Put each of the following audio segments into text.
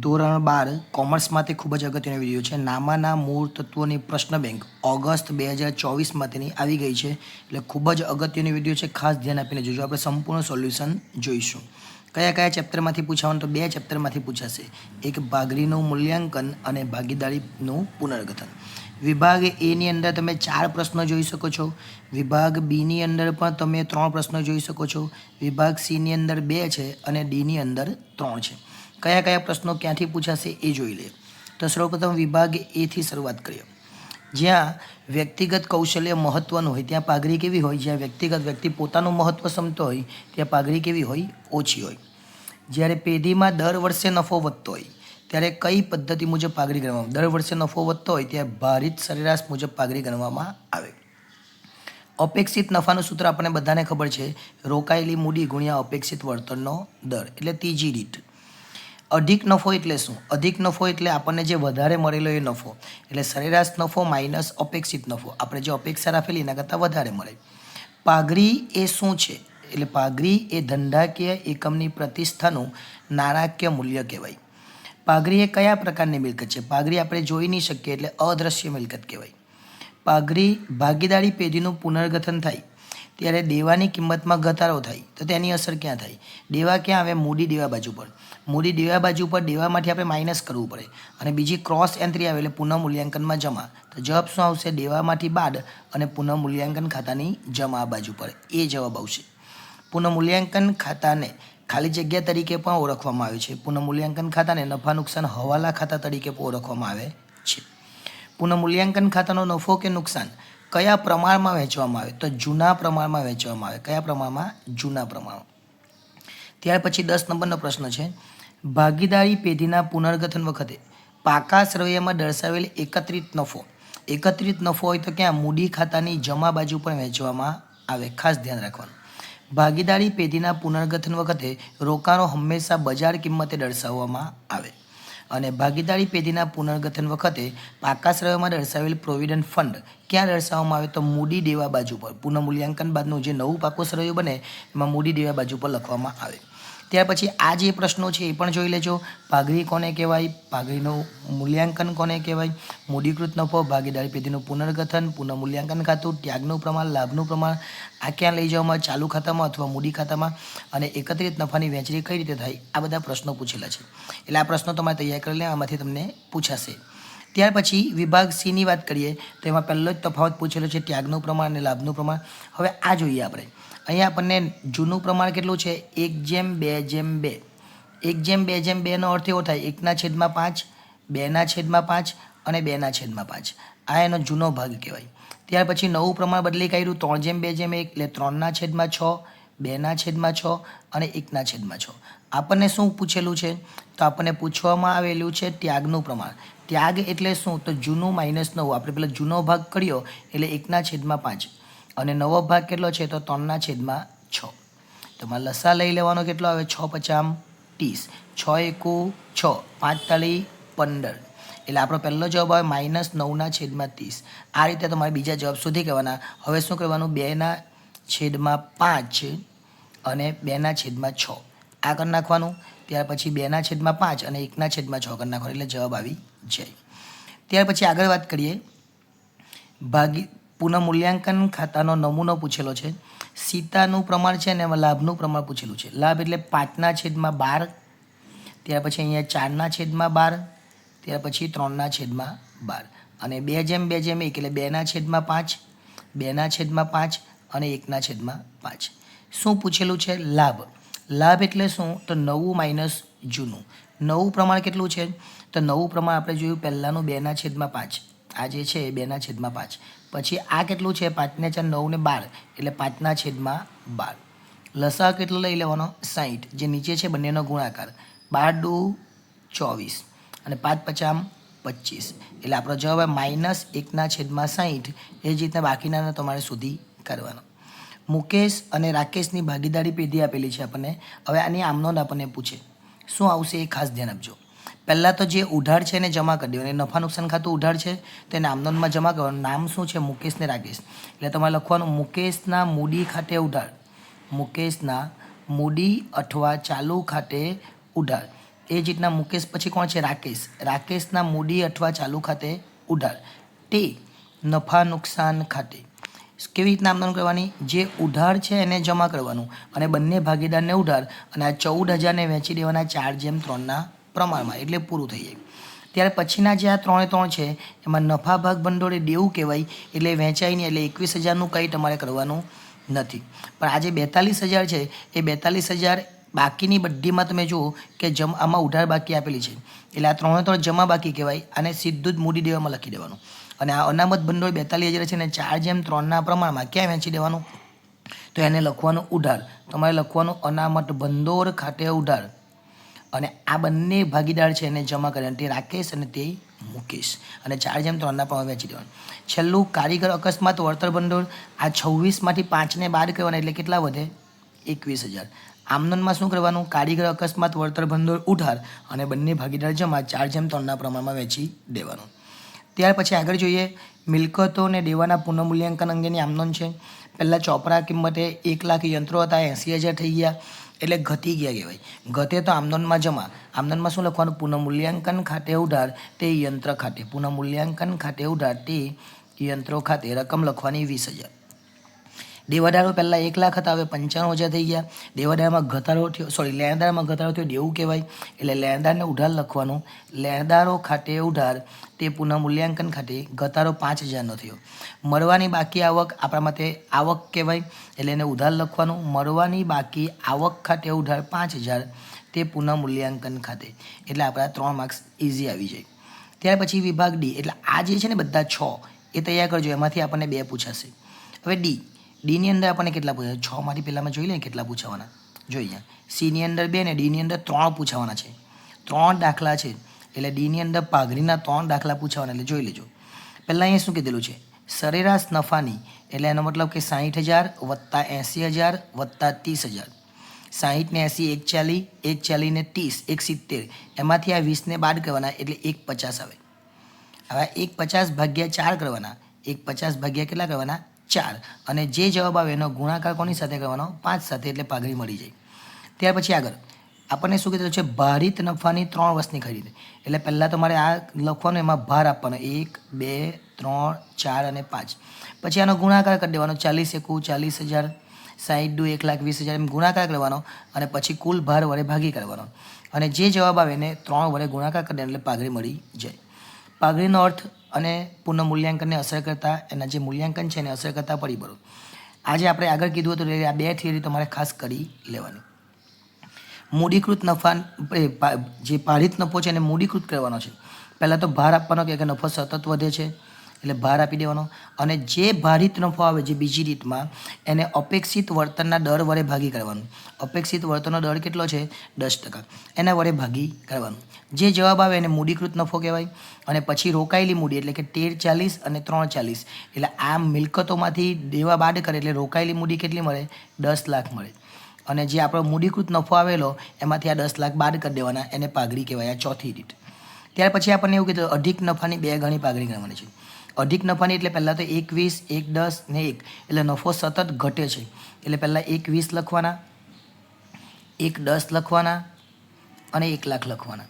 ધોરણ બાર કોમર્સમાંથી ખૂબ જ અગત્યનો વીડિયો છે. નામાના મૂળ તત્વોની પ્રશ્ન બેંક ઓગસ્ટ બે હજાર ચોવીસમાંથીની આવી ગઈ છે એટલે ખૂબ જ અગત્યનો વીડિયો છે. ખાસ ધ્યાન આપીને જોજો. આપણે સંપૂર્ણ સોલ્યુશન જોઈશું. કયા કયા ચેપ્ટરમાંથી પૂછાવાનું તો બે ચેપ્ટરમાંથી પૂછાશે. એક ભાગરીનું મૂલ્યાંકન અને ભાગીદારીનું પુનર્ગઠન. વિભાગ એની અંદર તમે ચાર પ્રશ્નો જોઈ શકો છો. વિભાગ બીની અંદર પણ તમે ત્રણ પ્રશ્નો જોઈ શકો છો. વિભાગ સીની અંદર બે છે અને ડીની અંદર ત્રણ છે. કયા કયા પ્રશ્નો ક્યાંથી પૂછાશે એ જોઈ લે. તો સર્વપ્રથમ વિભાગ એથી શરૂઆત કરીએ. જ્યાં વ્યક્તિગત કૌશલ્ય મહત્ત્વનું હોય, ત્યાં પાઘરી કેવી હોય? જ્યાં વ્યક્તિગત વ્યક્તિ પોતાનું મહત્ત્વ સમજતો હોય, ત્યાં પાઘરી કેવી હોય? ઓછી હોય. જ્યારે પેઢીમાં દર વર્ષે નફો વધતો હોય, ત્યારે કઈ પદ્ધતિ મુજબ પાઘરી ગણવામાં દર વર્ષે નફો વધતો હોય ત્યાં ભારિત સરેરાશ મુજબ પાઘરી ગણવામાં આવે. અપેક્ષિત નફાનું સૂત્ર આપણને બધાને ખબર છે. રોકાયેલી મૂડી ગુણ્યા અપેક્ષિત વળતરનો દર, એટલે ત્રીજી રીત. અધિક નફો એટલે શું? અધિક નફો એટલે આપણને જે વધારે મળેલો એ નફો. એટલે સરેરાશ નફો માઇનસ અપેક્ષિત નફો. આપણે જે અપેક્ષા રાખેલી એના કરતાં વધારે મળે. પાઘરી એ શું છે? એટલે પાઘરી એ ધંધાકીય એકમની પ્રતિષ્ઠાનું નાણાકીય મૂલ્ય કહેવાય. પાઘરી એ કયા પ્રકારની મિલકત છે? પાઘરી આપણે જોઈ નહીં શકીએ એટલે અદ્રશ્ય મિલકત કહેવાય. પાઘરી ભાગીદારી પેઢીનું પુનર્ગઠન થાય. ત્યારે દેવાની કિંમતમાં ઘટાડો થાય, તો તેની અસર ક્યાં થાય? દેવા ક્યાં આવે? મૂડી દેવા બાજુ પર. મૂડી દેવા બાજુ પર દેવામાંથી આપણે માઇનસ કરવું પડે. અને બીજી ક્રોસ એન્ટ્રી આવે એટલે પુનઃ મૂલ્યાંકનમાં જમા. તો જવાબ શું આવશે? દેવામાંથી બાદ અને પુનઃ મૂલ્યાંકન ખાતાની જમા બાજુ પર. એ જવાબ આવશે. પુનઃ મૂલ્યાંકન ખાતાને ખાલી જગ્યા તરીકે પણ ઓળખવામાં આવે છે. પુનઃ મૂલ્યાંકન ખાતાને નફા નુકસાન હવાલા ખાતા તરીકે પણ ઓળખવામાં આવે છે. પુનઃ મૂલ્યાંકન ખાતાનો નફો કે નુકસાન? કયા પ્રમાણમાં વહેંચવામાં આવે? તો જૂના પ્રમાણમાં વહેંચવામાં આવે. કયા પ્રમાણમાં? જૂના પ્રમાણમાં. ત્યાર પછી દસ નંબરનો પ્રશ્ન છે. ભાગીદારી પેઢીના પુનર્ગઠન વખતે પાકા સરવૈયામાં દર્શાવેલ એકત્રિત નફો. એકત્રિત નફો હોય તો ક્યાં? મૂડી ખાતાની જમા બાજુ પણ વહેંચવામાં આવે. ખાસ ધ્યાન રાખવાનું. ભાગીદારી પેઢીના પુનર્ગઠન વખતે રોકાણો હંમેશા બજાર કિંમતે દર્શાવવામાં આવે. અને ભાગીદારી પેઢીના પુનર્ગઠન વખતે પાકા શ્રયમાં દર્શાવેલ પ્રોવિડન્ટ ફંડ ક્યાં દર્શાવવામાં આવે તો મૂડી દેવા બાજુ પર. પુનઃ મૂલ્યાંકન બાદનું જે નવું પાકો શ્રય બને, એમાં મૂડી દેવા બાજુ પર લખવામાં આવે. ત્યાર પછી આ જે પ્રશ્નો છે એ પણ જોઈ લેજો. પાઘરી કોને કહેવાય? પાઘરીનું મૂલ્યાંકન કોને કહેવાય? મૂડીકૃત નફો, ભાગીદારી પેઢીનું પુનર્ગઠન પુનઃ મૂલ્યાંકન ખાતું, ત્યાગનું પ્રમાણ, લાભનું પ્રમાણ, આ ક્યાં લઈ જવામાં? ચાલુ ખાતામાં અથવા મૂડી ખાતામાં? અને એકત્રિત નફાની વહેંચણી કઈ રીતે થાય? આ બધા પ્રશ્નો પૂછેલા છે. એટલે આ પ્રશ્નો તમારે તૈયાર કરી લે, આમાંથી તમને પૂછાશે. ત્યાર પછી વિભાગ સીની વાત કરીએ, તો એમાં પહેલો જ તફાવત પૂછેલો છે, ત્યાગનું પ્રમાણ અને લાભનું પ્રમાણ. હવે આ જોઈએ આપણે. અહીંયા આપણને જૂનું પ્રમાણ કેટલું છે? એક જેમ બે જેમ બે. એક જેમ બે જેમ બેનો અર્થ એવો થાય, એકના છેદમાં પાંચ, બેના છેદમાં પાંચ અને બેના છેદમાં પાંચ. આ એનો જૂનો ભાગ કહેવાય. ત્યાર પછી નવું પ્રમાણ બદલી કર્યું ત્રણ જેમ બે જેમ એક, એટલે ત્રણના છેદમાં છ, બેના છેદમાં છ અને એકના છેદમાં છ. આપણને શું પૂછેલું છે? તો આપણને પૂછવામાં આવેલું છે ત્યાગનું પ્રમાણ. ત્યાગ એટલે શું? તો જૂનું માઇનસ નવું. આપણે પેલા જૂનો ભાગ કર્યો, એટલે એકના છેદમાં પાંચ. અને નવો ભાગ કેટલો છે તો ત્રણના છેદમાં છ. તમારે લસા લઈ લેવાનો કેટલો આવે? છ પચામ ત્રીસ. છ એકુ છ. પાંચ તાળી પંદર. એટલે આપણો પહેલો જવાબ આવે માઇનસ નવના છેદમાં ત્રીસ. આ રીતે તમારે બીજા જવાબ શોધી કહેવાના. હવે શું કરવાનું? બેના છેદમાં પાંચ અને બેના છેદમાં છ. આ કરી નાખવાનું. ત્યાર પછી બેના છેદમાં પાંચ અને એકના છેદમાં છ કરી નાખવાનું. એટલે જવાબ આવી જાય. ત્યાર પછી આગળ વાત કરીએ. ભાગી પુનઃ મૂલ્યાંકન ખાતાનો નમૂનો પૂછેલો છે. સીતાનું પ્રમાણ છે ને એમાં લાભનું પ્રમાણ પૂછેલું છે. લાભ એટલે પાંચના છેદમાં બાર, ત્યાર પછી અહીંયા ચારના છેદમાં બાર, ત્યાર પછી ત્રણના છેદમાં બાર. અને બે જેમ બે જેમ એક એટલે બેના છેદમાં પાંચ, બેના છેદમાં પાંચ અને એકના છેદમાં પાંચ. શું પૂછેલું છે? લાભ. લાભ એટલે શું? તો નવું માઇનસ જૂનું. નવું પ્રમાણ કેટલું છે? તો નવું પ્રમાણ આપણે જોયું પહેલાંનું બેના છેદમાં પાંચ. આ જે છે એ બેના છેદમાં પાંચ. પછી આ કેટલું છે? પાંચને ચાર નવ ને બાર. એટલે પાંચના છેદમાં બાર. લસા કેટલો લઈ લેવાનો? સાહીઠ જે નીચે છે બંનેનો ગુણાકાર. બાર ડુ ચોવીસ. અને પાંચ પચામ પચીસ. એટલે આપણો જવાબ માઇનસ એકના છેદમાં સાહીઠ એ જ રીતના બાકીના તમારે સુધી કરવાનો મુકેશ અને રાકેશની ભાગીદારી પેઢી આપેલી છે આપણને. હવે આની આમનો આપણને પૂછે. શું આવશે એ ખાસ ધ્યાન આપજો. પહેલાં તો જે ઉધાર છે એને જમા કરી દેવાનું નફા નુકસાન ખાતું ઉધાર છે, તો એને આમનોંધમાં જમા કરવાનું નામ શું છે? મુકેશ ને રાકેશ એટલે તમારે લખવાનું મુકેશના મૂડી ખાતે ઉધાર. મુકેશના મૂડી અથવા ચાલુ ખાતે ઉધાર. એ જ રીતના મુકેશ પછી કોણ છે? રાકેશ. રાકેશના મૂડી અથવા ચાલુ ખાતે ઉધાર. તે નફા નુકસાન ખાતે. કેવી રીતના આમદન કરવાની? જે ઉધાર છે એને જમા કરવાનું. અને બંને ભાગીદારને ઉધાર. અને આ ચૌદ હજારને વેચી દેવાના ચાર જેમ ત્રણના પ્રમાણમાં, એટલે પૂરું થઈ જાય. ત્યાર પછીના જે આ ત્રણે ત્રણ છે, એમાં નફા ભાગ ભંડોળ એ દેવું કહેવાય, એટલે વેચાઈને એટલે એકવીસ હજારનું કંઈ તમારે કરવાનું નથી. પણ આ જે બેતાલીસ હજાર છે, એ બેતાલીસ હજાર બાકીની બધીમાં તમે જુઓ કે જમ, આમાં ઉધાર બાકી આપેલી છે. એટલે આ ત્રણે ત્રણ જમા બાકી કહેવાય અને સીધું જ મૂડી દેવામાં લખી દેવાનું. અને આ અનામત ભંડોળ બેતાલીસ હજાર છે ને ચાર જેમ ત્રણના પ્રમાણમાં ક્યાં વેચી દેવાનું? તો એને લખવાનું ઉધાર. તમારે લખવાનું અનામત ભંડોળ ખાતે ઉધાર. અને આ બંને ભાગીદાર છે એને જમા કર્યા તે રાકેશ અને તે મુકેશ. અને ચાર જેમ ત્રણના પ્રમાણે વેચી દેવાનું. છેલ્લું કારીગર અકસ્માત વળતર ભંડોળ આ છવ્વીસમાંથી પાંચને બાર કરવાના એટલે કેટલા વધે? એકવીસ હજાર. આમદનમાં શું કરવાનું? કારીગર અકસ્માત વળતર ભંડોળ ઉઠાર અને બંને ભાગીદાર જમા ચાર જેમ ત્રણના પ્રમાણમાં વેચી દેવાનું. ત્યાર પછી આગળ જોઈએ. મિલકતો અને દેવાના પુનઃમૂલ્યાંકન અંગેની આમનોન છે. પહેલાં ચોપરા કિંમતે એક લાખ યંત્રો હતા, એંસી હજાર થઈ ગયા. એટલે ઘટી ગયા કહેવાય. ઘટે તો આમદનમાં જમા. આમદનમાં શું લખવાનું? પુનઃમૂલ્યાંકન ખાતે ઉધાર, તે યંત્ર ખાતે. પુનઃમૂલ્યાંકન ખાતે ઉધાર, તે યંત્રો ખાતે. રકમ લખવાની વીસ હજાર. દેવાદારો પહેલાં એક લાખ હતા, હવે પંચાણું હજાર થઈ ગયા. દેવાદારમાં ઘટાડો થયો સોરી લેણદારમાં ઘટાડો થયો દેવું કહેવાય. એટલે લેણદારને ઉધાર લખવાનું, લેણદારો ખાતે ઉધાર, તે પુનઃમૂલ્યાંકન ખાતે ઘટાડો પાંચ હજારનો થયો. મળવાની બાકી આવક આપણા માટે આવક કહેવાય, એટલે એને ઉધાર લખવાનું. મળવાની બાકી આવક ખાતે ઉધાર પાંચ હજાર, તે પુનઃમૂલ્યાંકન ખાતે. એટલે આપણા ત્રણ માર્ક્સ ઇઝી આવી જાય. ત્યાર પછી વિભાગ ડી, એટલે આ જે છે ને બધા છ, એ તૈયાર કરજો, એમાંથી આપણને બે પૂછાશે. હવે ડી ડીની અંદર આપણને કેટલા પૂછાય? છ માંથી પહેલાંમાં જોઈ લઈએ કેટલા પૂછાવાના. જોઈએ સીની અંદર બે ને ડીની અંદર ત્રણ પૂછાવાના છે. ત્રણ દાખલા છે. એટલે ડીની અંદર પાઘડીના ત્રણ દાખલા પૂછાવાના, એટલે જોઈ લેજો. પહેલાં અહીંયા શું કીધેલું છે? સરેરાશ નફાની, એટલે એનો મતલબ કે સાહીઠ હજાર વત્તા એંસી હજાર વત્તા ત્રીસ હજાર. સાહીઠ ને એંસી એક ચાલી એક ચાલી ને ત્રીસ એક સિત્તેર એમાંથી આ વીસને બાદ કરવાના, એટલે એક પચાસ આવે. હવે એક પચાસ ભાગ્યા ચાર કરવાના. એક પચાસ ભાગ્યા કેટલા કરવાના? ચાર. અને જે જવાબ આવે એનો ગુણાકાર કોની સાથે કરવાનો? પાંચ સાથે, એટલે પાઘડી મળી જાય. ત્યાર પછી આગળ. આપણને શું કીધું છે? ભારિત નફાની ત્રણ વર્ષની ખરીદ. એટલે પહેલાં તો મારે આ લખવાનું, એમાં ભાર આપવાનો. એક, બે, ત્રણ, ચાર અને પાંચ. પછી આનો ગુણાકાર કરી દેવાનો. ચાલીસ એકુ, ચાલીસ હજાર. સાહીઠ દુ એક લાખ વીસ હજાર. એમ ગુણાકાર કરવાનો અને પછી કુલ ભાર વડે ભાગી કરવાનો. અને જે જવાબ આવે એને ત્રણ વડે ગુણાકાર કરી એટલે પાઘડી મળી જાય. પાઘડીનો અર્થ અને પુનઃ મૂલ્યાંકનને અસર કરતા, એના જે મૂલ્યાંકન છે એને અસર કરતા પરિબળો. આજે આપણે આગળ કીધું હતું આ બે થિયરી તમારે ખાસ કરી લેવાની. મૂડીકૃત નફા જે પારિત નફો છે એને મૂડીકૃત કરવાનો છે. પહેલાં તો ભાર આપવાનો કે નફો સતત વધે છે એટલે ભાર આપી દેવાનો. અને જે ભારિત નફો આવે જે બીજી રીતમાં, એને અપેક્ષિત વર્તનના દર વડે ભાગી કરવાનું. અપેક્ષિત વર્તનનો દર કેટલો છે? દસ ટકા. એના વડે ભાગી કરવાનું. જે જવાબ આવે એને મૂડીકૃત નફો કહેવાય. અને પછી રોકાયેલી મૂડી એટલે કે તેર ચાલીસ અને ત્રણ ચાલીસ. એટલે આ મિલકતોમાંથી દેવા બાદ કરે એટલે રોકાયેલી મૂડી કેટલી મળે? દસ લાખ મળે. અને જે આપણો મૂડીકૃત નફો આવેલો, એમાંથી આ દસ લાખ બાદ કરી દેવાના. એને પાઘડી કહેવાય આ ચોથી રીત. ત્યાર પછી આપણને એવું કીધું, અધિક નફાની બે ગણી પાઘડી કરવાની છે. અધિક નફાની એટલે પહેલાં તો એક વીસ એક દસ ને એક. એટલે નફો સતત ઘટે છે. એટલે પહેલાં એક વીસ લખવાના, એક દસ લખવાના અને એક લાખ લખવાના.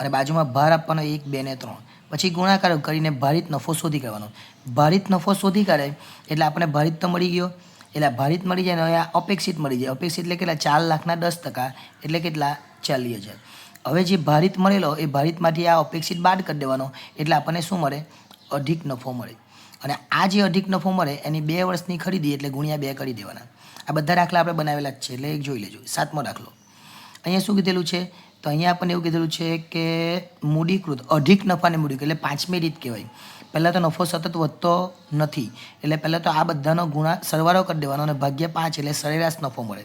અને બાજુમાં ભાર આપવાનો એક, બે ને ત્રણ. પછી ગુણાકાર કરીને ભારિત નફો શોધી કાઢવાનો. ભારિત નફો શોધી કાઢે એટલે આપણને ભારિત તો મળી ગયો. એટલે ભારિત મળી જાય ને અપેક્ષિત મળી જાય. અપેક્ષિત એટલે કેટલા? ચાર લાખના દસ ટકા. એટલે કેટલા? ચાલીસ હજાર. હવે જે ભારિત મળેલો, એ ભારિતમાંથી આ અપેક્ષિત બાદ કરી દેવાનો. એટલે આપણને શું મળે? અધિક નફો મળે. અને આ જે અધિક નફો મળે, એની બે વર્ષની ખરીદી એટલે ગુણ્યા બે કરી દેવાના. આ બધા દાખલા આપણે બનાવેલા જ છે, એટલે એક જોઈ લેજો, સાતમો દાખલો. અહીંયા શું કીધેલું છે? તો અહીંયા આપણને એવું કીધેલું છે કે મૂડીકૃત, અધિક નફાને મૂડીકૃત, એટલે પાંચમી રીત કહેવાય. પહેલાં તો નફો સતત વધતો નથી, એટલે પહેલાં તો આ બધાનો ગુણા સરવાળો કરી દેવાનો અને ભાગ્ય પાંચ, એટલે સરેરાશ નફો મળે.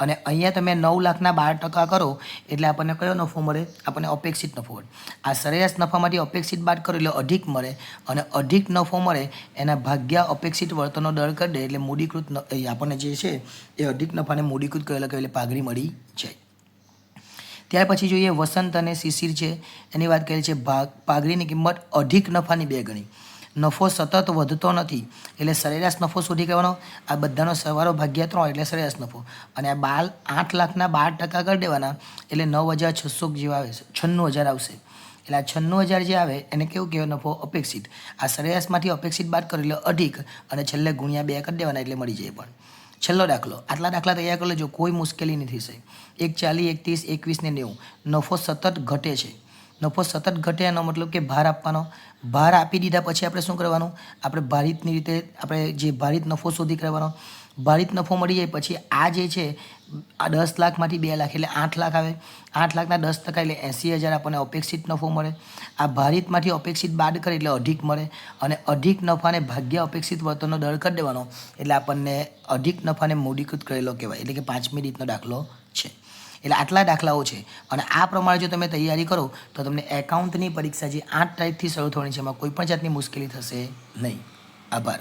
અને અહીંયા તમે નવ લાખના બાર ટકા કરો એટલે આપણને કયો નફો મળે? આપણને અપેક્ષિત નફો મળે. આ સરેરાશ નફામાંથી અપેક્ષિત બાદ કરો એટલે અધિક મળે અને અધિક નફો મળે એના ભાગ્યા અપેક્ષિત વર્તનનો દર કરી દે એટલે મૂડીકૃત આપણને જે છે એ અધિક નફાને મૂડીકૃત કરેલા એટલે પાઘડી મળી જાય. ત્યાર પછી જોઈએ વસંત અને શિશિર છે. એની વાત કરેલી છે ભાગ પાઘડીની કિંમત અધિક નફાની બે ગણી. નફો સતત વધતો નથી. એટલે સરેરાશ નફો શોધી કાઢવાનો. આ બધાનો સરવાળો ભાગ્યા ત્રણ એટલે સરેરાશ નફો. અને આ બાર આઠ લાખના બાર ટકા કરી દેવાના એટલે નવ હજાર છસો જેવા આવે છે. છન્નું હજાર આવશે. એટલે આ છન્નું હજાર જે આવે એને કેવું કહેવાય? નફો અપેક્ષિત. આ સરેરાશમાંથી અપેક્ષિત બાદ કરી લો અઢીક અને છેલ્લે ગુણ્યા બે કરી દેવાના એટલે મળી જાય પણ. છેલ્લો દાખલો. આટલા દાખલા તૈયાર કરી લેજો. કોઈ મુશ્કેલી નથી થશે એક ચાલીસ, એકત્રીસ, એકવીસ ને નેવું. નફો સતત ઘટે છે. નફો સતત ઘટે એનો મતલબ કે ભાર આપવાનો. ભાર આપી દીધા પછી આપણે શું કરવાનું? આપણે ભારિતની રીતે આપણે જે ભારિત નફો શોધી કરવાનો. ભારિત નફો મળી જાય પછી આ જે છે, આ દસ લાખમાંથી બે લાખ એટલે આઠ લાખ આવે. આઠ લાખના દસ ટકા એટલે એંસી હજાર આપણને અપેક્ષિત નફો મળે. આ ભારિતમાંથી અપેક્ષિત બાદ કરે એટલે અધિક મળે. અને અધિક નફાને ભાગ્ય અપેક્ષિત વર્તનનો દર કરી દેવાનો. એટલે આપણને અધિક નફાને મૂડીકૃત કરેલો કહેવાય. એટલે કે પાંચમી રીતનો દાખલો છે. એટલે આટલા દાખલાઓ છે. અને આ પ્રમાણે જો તમે તૈયારી કરો, તો તમને એકાઉન્ટની પરીક્ષા જે આઠ તારીખથી શરૂ થવાની છે, એમાં કોઈ પણ જાતની મુશ્કેલી થશે નહીં. આભાર.